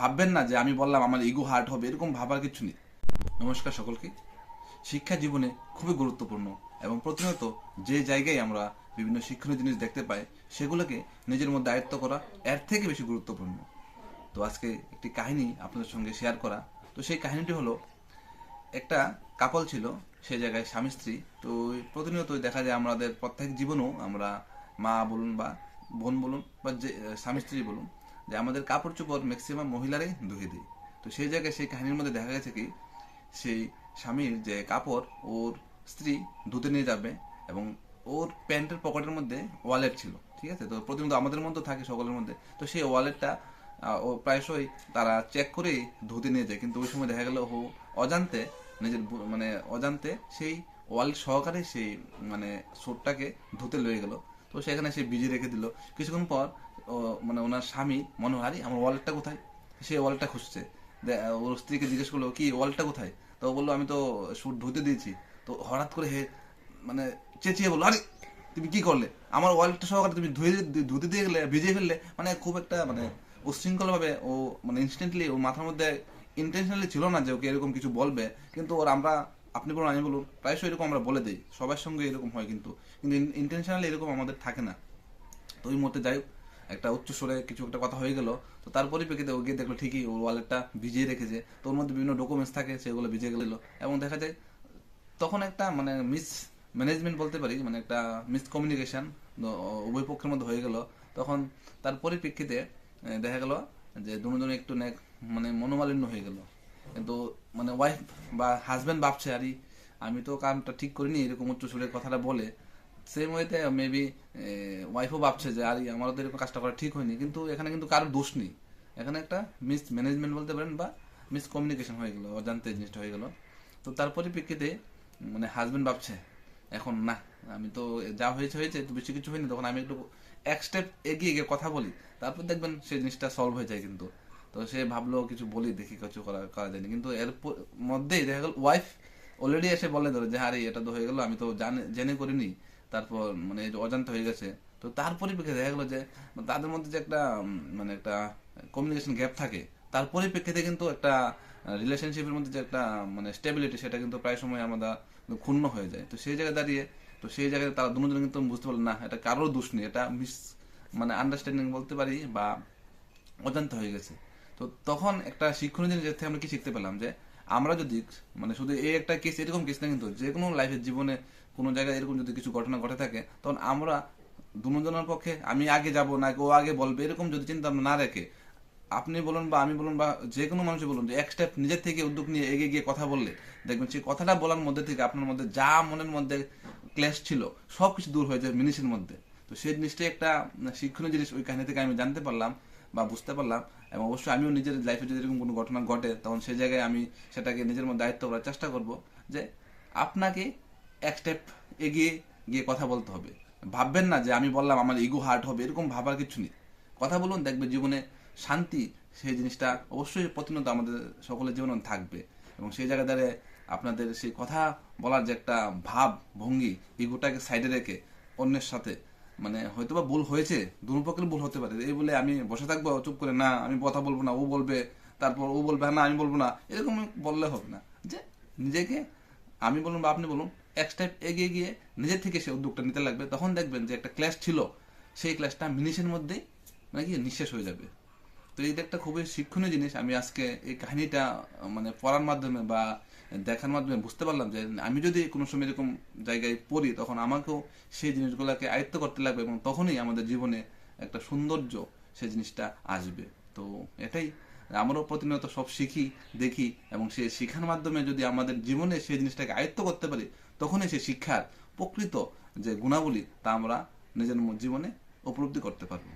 ভাববেন না যে আমি বললাম আমার ইগো হার্ট হবে, এরকম ভাবার কিছু নেই। নমস্কার সকলকে। শিক্ষা জীবনে খুবই গুরুত্বপূর্ণ এবং প্রতিনিয়ত যে জায়গায় আমরা বিভিন্ন শিক্ষণীয় জিনিস দেখতে পাই, সেগুলোকে নিজের মধ্যে আয়ত্ত করা এর থেকে বেশি গুরুত্বপূর্ণ। তো আজকে একটি কাহিনী আপনাদের সঙ্গে শেয়ার করা। তো সেই কাহিনীটি হলো, একটা কাপল ছিল, সে জায়গায় স্বামী স্ত্রী। তো প্রতিনিয়তই দেখা যায় আমাদের প্রত্যেক জীবনেও আমরা মা বলুন বা বোন বলুন বা যে, স্বামী স্ত্রী বলুন যে আমাদের কাপড় চোপড় ম্যাক্সিমাম মহিলারাই ধুয়ে দিই। তো সেই জায়গায় সেই কাহিনীর মধ্যে দেখা গেছে কি, সেই স্বামীর যে কাপড়, ওর স্ত্রী ধুতে নিয়ে যাবে এবং ওর প্যান্টের পকেটের মধ্যে ওয়ালেট ছিল, ঠিক আছে? তো প্রতিনিয়ত আমাদের মধ্যে থাকে সকলের মধ্যে। তো সেই ওয়ালেটটা ও প্রায়শই তারা চেক করেই ধুতে নিয়ে যায়। কিন্তু ওই সময় দেখা গেল ও অজান্তে নিজের মানে অজান্তে সেই ওয়ালেট সহকারে সেই মানে সোটটাকে ধুতে লয়ে গেল। তো সেখানে সে ভিজিয়ে রেখে দিল। কিছুক্ষণ পর মানে ওনার স্বামী মনোহারি আমার ওয়ালেটটা কোথায়? সে ওয়ালেটটা খুঁজছে। ওর স্ত্রীকে জিজ্ঞেস করল কি ওয়ালেটটা কোথায়? তো বলল আমি তো স্যুট ধুতে দিয়েছি। তো হঠাৎ করে হে মানে চেঁচিয়ে বলল আরে তুমি কি করলে? আমার ওয়ালেটটা সহকারে তুমি ধুয়ে ধুতে দিয়ে গেলে ভিজিয়ে ফেললে? মানে খুব একটা মানে উচ্ছৃঙ্খলভাবে ও মানে ইনস্ট্যান্টলি ওর মাথার মধ্যে ইন্টেনশনালি ছিল না যে ওকে এরকম কিছু বলবে। কিন্তু ওর আমরা আপনি বলুন আমি বলুন প্রায়শই এরকম আমরা বলে দিই। সবার সঙ্গে এরকম হয় কিন্তু। কিন্তু ইন্টেনশনালি এরকম আমাদের থাকে না। তো ওই মুহূর্তে যাই হোক, একটা উচ্চ স্বরে কিছু একটা কথা হয়ে গেল, তো তার পরিপ্রেক্ষিতে ও গিয়ে দেখল ঠিকই ওর ওয়ালেটটা ভিজিয়ে রেখেছে। তো ওর মধ্যে বিভিন্ন ডকুমেন্টস থাকে, সেগুলো ভিজে গেল। এবং দেখা যায় তখন একটা মানে মিস ম্যানেজমেন্ট বলতে পারি মানে একটা মিস কমিউনিকেশন উভয় পক্ষের মধ্যে হয়ে গেল। তখন তার পরিপ্রেক্ষিতে দেখা গেল যে দুজনে একটু নে- মানে মনোমালিন্য হয়ে গেল। কিন্তু মানে ওয়াইফ বা হাজব্যান্ড ভাবছে, আরে, আমি তো কামটা ঠিক করিনি, এরকম উচ্চ সুরের কথাটা বলে সেম ওয়েতে মেবি ওয়াইফও ভাবছে যে, আরে, আমারও তো এরকম কাজটা করা ঠিক হয়নি। কিন্তু এখানে কিন্তু কারোর দোষ নেই। এখানে একটা মিস ম্যানেজমেন্ট বলতে পারেন বা মিস কমিউনিকেশন হয়ে গেল, অজান্তে জিনিসটা হয়ে গেল। তো তার পরিপ্রেক্ষিতে মানে হাজবেন্ড ভাবছে, এখন না, আমি তো যা হয়েছে হয়েছে, তো বেশি কিছু হয়নি, তখন আমি একটু এক স্টেপ এগিয়ে গিয়ে কথা বলি। তারপর দেখবেন সেই জিনিসটা সলভ হয়ে যায় কিন্তু। তো সে ভাবলো কিছু বলি, দেখি কিছু করা করা যায়নি। কিন্তু এর মধ্যেই দেখা গেল ওয়াইফ অলরেডি এসে বলে ধরো যে, আরে, এটা তো হয়ে গেলো, আমি তো জানে, জেনে করিনি। তারপর মানে অজান্ত হয়ে গেছে, তো তার পরিপ্রেক্ষিতে দেখা গেলো যে তাদের মধ্যে যে একটা মানে একটা কমিউনিকেশন গ্যাপ থাকে, তার পরিপ্রেক্ষিতে কিন্তু একটা রিলেশনশিপের মধ্যে যে একটা মানে স্টেবিলিটি সেটা কিন্তু প্রায় সময় আমরা ক্ষুণ্ণ হয়ে যায়। তো সেই জায়গায় দাঁড়িয়ে, তো সেই জায়গায় তারা দুজনে কিন্তু বুঝতে পারল, না, এটা কারোর দোষ নেই, এটা মিস মানে আন্ডারস্ট্যান্ডিং বলতে পারি বা অজান্ত হয়ে গেছে। তো তখন একটা শিক্ষণীয় জিনিস আমরা কি শিখতে পেলাম যে আমরা যদি মানে শুধু এই একটা কেস এরকম কেস না কিন্তু যে কোনো লাইফের জীবনে কোনো জায়গায় এরকম যদি কিছু ঘটনা ঘটে থাকে, তখন আমরা দুজনের পক্ষে, আমি আগে যাব না ও আগে বলবে, এরকম যদি চিন্তা না রেখে, আপনি বলুন বা আমি বলুন বা যে কোনো মানুষই বলুন যে এক স্টেপ নিজের থেকে উদ্যোগ নিয়ে এগিয়ে গিয়ে কথা বললে, দেখবেন সেই কথাটা বলার মধ্যে থেকে আপনার মধ্যে যা মনের মধ্যে ক্লেশ ছিল সব কিছু দূর হয়ে যায় মিনিটের মধ্যে। তো সেই জিনিসটাই একটা শিক্ষণীয় জিনিস ওই কাহিনী থেকে আমি জানতে পারলাম। বা বুঝতে পারলাম এবং অবশ্যই আমিও নিজের লাইফে যদি এরকম কোনো ঘটনা ঘটে, তখন সেই জায়গায় আমি সেটাকে নিজের মধ্যে দায়িত্ব করার চেষ্টা করব যে আপনাকে এক স্টেপ এগিয়ে গিয়ে কথা বলতে হবে। ভাববেন না যে আমি বললাম আমার ইগো হার্ট হবে, এরকম ভাবার কিছু নেই। কথা বলুন দেখবে জীবনে শান্তি, সেই জিনিসটা অবশ্যই প্রতিনিয়ত আমাদের সকলের জীবনে থাকবে এবং সেই জায়গায় দাঁড়িয়ে আপনাদের সেই কথা বলার যে একটা ভাব, ভঙ্গি ইগোটাকে সাইডে রেখে অন্যের সাথে মানে হয়তো বা ভুল হয়েছে দুপক্ষের ভুল হতে পারে। এই বলে আমি বসে থাকব, চুপ করে, না, আমি কথা বলব না, ও বলবে, তারপর ও বলবে না, আমি বলব না, এরকম বললে হবে না। যে নিজেকে, আমি বলুন বা আপনি বলুন, এক স্টেপ এগিয়ে গিয়ে নিজের থেকে সে উদ্যোগটা নিতে লাগবে, তখন দেখবেন যে একটা ক্লাস ছিল, সেই ক্লাসটা মিনিশের মধ্যেই মানে কি নিঃশেষ হয়ে যাবে। তো এইটা একটা খুবই শিক্ষণীয় জিনিস। আমি আজকে এই কাহিনীটা মানে পড়ার মাধ্যমে বা দেখার মাধ্যমে বুঝতে পারলাম যে আমি যদি কোনো সময় এরকম জায়গায় পড়ি, তখন আমাকেও সেই জিনিসগুলোকে আয়ত্ত করতে লাগবে এবং তখনই আমাদের জীবনে একটা সৌন্দর্য সেই জিনিসটা আসবে। তো এটাই। আমরাও প্রতিনিয়ত সব শিখি, দেখি এবং সেই শিখার মাধ্যমে যদি আমাদের জীবনে সেই জিনিসটাকে আয়ত্ত করতে পারি, তখনই সেই শিক্ষার প্রকৃত যে গুণাবলী তা আমরা নিজের জীবনে উপলব্ধি করতে পারব।